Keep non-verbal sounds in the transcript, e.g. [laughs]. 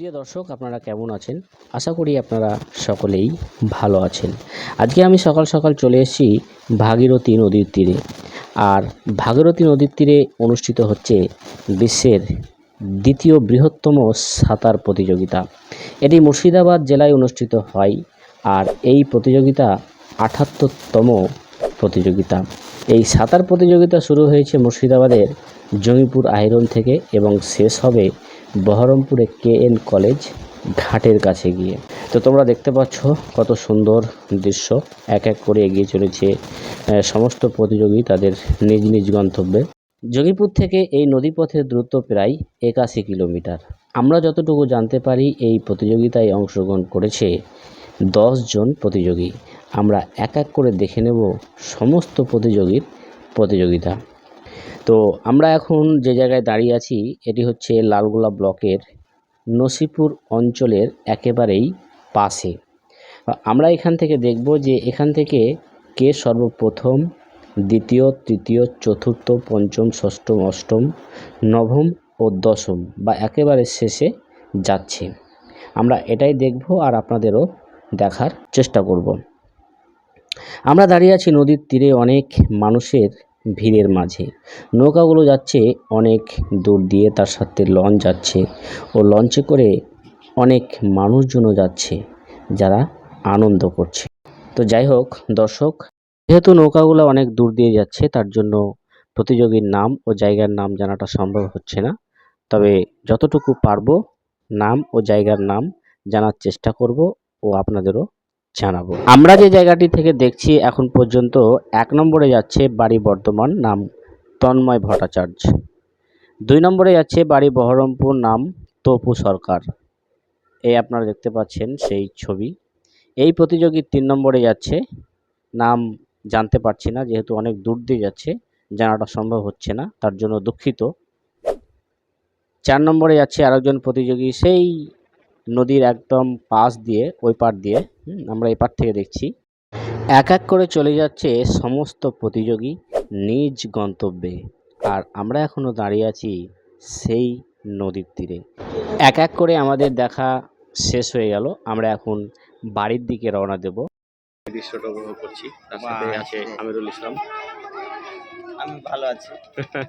প্রিয় দর্শক, আপনারা কেমন আছেন? আশা করি আপনারা সকলেই ভালো আছেন। আজকে আমি সকাল সকাল চলে এসেছি ভাগীরথী নদীর তীরে। আর ভাগীরথী নদীর তীরে অনুষ্ঠিত হচ্ছে বিশ্বের দ্বিতীয় বৃহত্তম সাঁতার প্রতিযোগিতা। এটি মুর্শিদাবাদ জেলায় অনুষ্ঠিত হয় আর এই প্রতিযোগিতা আঠাত্তরতম প্রতিযোগিতা। এই সাঁতার প্রতিযোগিতা শুরু হয়েছে মুর্শিদাবাদের জমিপুর আয়রন থেকে এবং শেষ হবে বহরমপুরে কে এন কলেজ ঘাটের কাছে গিয়ে। তো তোমরা দেখতে পাচ্ছ কত সুন্দর দৃশ্য। এক এক করে এগিয়ে চলেছে সমস্ত প্রতিযোগী তাদের নিজ নিজ গন্তব্যে। যোগীপুর থেকে এই নদীপথের দূরত্ব প্রায় একাশি কিলোমিটার। আমরা যতটুকু জানতে পারি, এই প্রতিযোগিতায় অংশগ্রহণ করেছে জন প্রতিযোগী। আমরা এক এক করে দেখে নেব সমস্ত প্রতিযোগীর প্রতিযোগিতা। তো আমরা এখন যে জায়গায় দাঁড়িয়ে আছি, এটি হচ্ছে লালগোলা ব্লকের নসিপুর অঞ্চলের একেবারেই পাশে। আমরা এখান থেকে দেখব যে এখান থেকে কে সর্বপ্রথম দ্বিতীয়, তৃতীয়, চতুর্থ, পঞ্চম, ষষ্ঠম, অষ্টম, নবম ও দশম বা একেবারে শেষে যাচ্ছে। আমরা এটাই দেখব আর আপনাদেরও দেখার চেষ্টা করব। আমরা দাঁড়িয়ে আছি নদীর তীরে অনেক মানুষের ভিড়ের মাঝে। নৌকাগুলো যাচ্ছে অনেক দূর দিয়ে, তার সাথে লঞ্চ যাচ্ছে ও লঞ্চে করে অনেক মানুষজনও যাচ্ছে যারা আনন্দ করছে। তো যাই হোক, দর্শক, যেহেতু নৌকাগুলো অনেক দূর দিয়ে যাচ্ছে, তার জন্য প্রতিযোগীর নাম ও জায়গার নাম জানাটা সম্ভব হচ্ছে না। তবে যতটুকু পারব, নাম ও জায়গার নাম জানার চেষ্টা করব ও আপনাদেরও জানাব। আমরা যে জায়গাটি থেকে দেখছি এখন পর্যন্ত এক নম্বরে যাচ্ছে বাড়ি বর্ধমান, নাম তন্ময় ভট্টাচার্য। দুই নম্বরে যাচ্ছে বাড়ি বহরমপুর, নাম তপু সরকার। এই আপনারা দেখতে পাচ্ছেন সেই ছবি। এই প্রতিযোগী তিন নম্বরে যাচ্ছে। নাম জানতে পারছি না, যেহেতু অনেক দূর দিয়ে যাচ্ছে, জানাটা সম্ভব হচ্ছে না, তার জন্য দুঃখিত। চার নম্বরে যাচ্ছে আরেকজন প্রতিযোগী, সেই নদীর একদম পাশ দিয়ে ওই পার দিয়ে হুম, আমরা এই পার থেকে দেখছি। এক এক করে চলে যাচ্ছে সমস্ত প্রতিযোগী নিজ গন্তব্যে। আর আমরা এখনও দাঁড়িয়ে আছি সেই নদীর তীরে। এক এক করে আমাদের দেখা শেষ হয়ে গেল। আমরা এখন বাড়ির দিকে রওনা দেব। দৃশ্যটা উপভোগ করছি। তার সাথে আছে আমিরুল ইসলাম। আমি ভালো আছি। [laughs]